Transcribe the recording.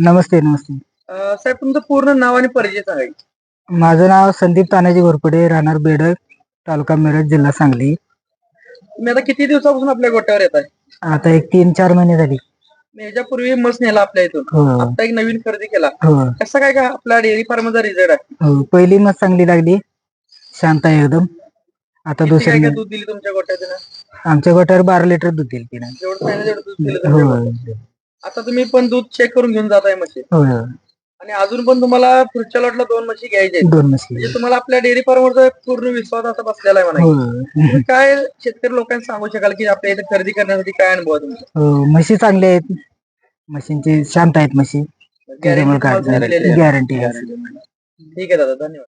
नमस्ते नमस्ते. अं, साहेब तुमचं पूर्ण नाव आणि परिचय सांगायचं माझं नाव संदीप तानाजी घोरपडे राहणार बेडक तालुका मिरज जिल्हा सांगली. तुम्ही आता किती दिवसापासून आपल्या गोट्यावर येत आहे आता एक तीन चार महिने झाली. ह्याच्यापूर्वी मस नेला आपल्या इथून. हो. आता एक नवीन खरेदी केला. हो. कसा काय का आपला डेअरी फार्मचा रिझल्ट आहे? हो पहिली मस्त चांगली लागली. शांत आहे एकदम. आता किती दुसरी काय. दूध दिली तुमच्या गोट्यात आमच्या गोट्यावर बारा लिटर दूध दिलं तिनं. जेवढं पाहिजे तेवढं दूध दिलं हो. गोट्यात. आता तुम्ही पण दूध चेक करून घेऊन जाताय म्हशी. हो हो. आणि अजून पण तुम्हाला पुढच्या लॉटला दोन म्हशी घ्यायचे आहेत. दोन म्हशी. म्हणजे तुम्हाला आपल्या डेअरी फार्मवरचा पूर्ण विश्वास आता बसलेला आहे म्हणा हो. तुम्ही काय शेतकरी लोकांना सांगू शकाल की आपल्या इथे खरेदी करण्यासाठी काय अनुभव आहे तुमचा? हो म्हशी चांगल्या आहेत. म्हशींची शांत आहेत म्हशी. त्याच्यामुळे काय Guarantee तुम्हाला दिलेली आहे. गॅरंटी ठीक आहे दादा धन्यवाद.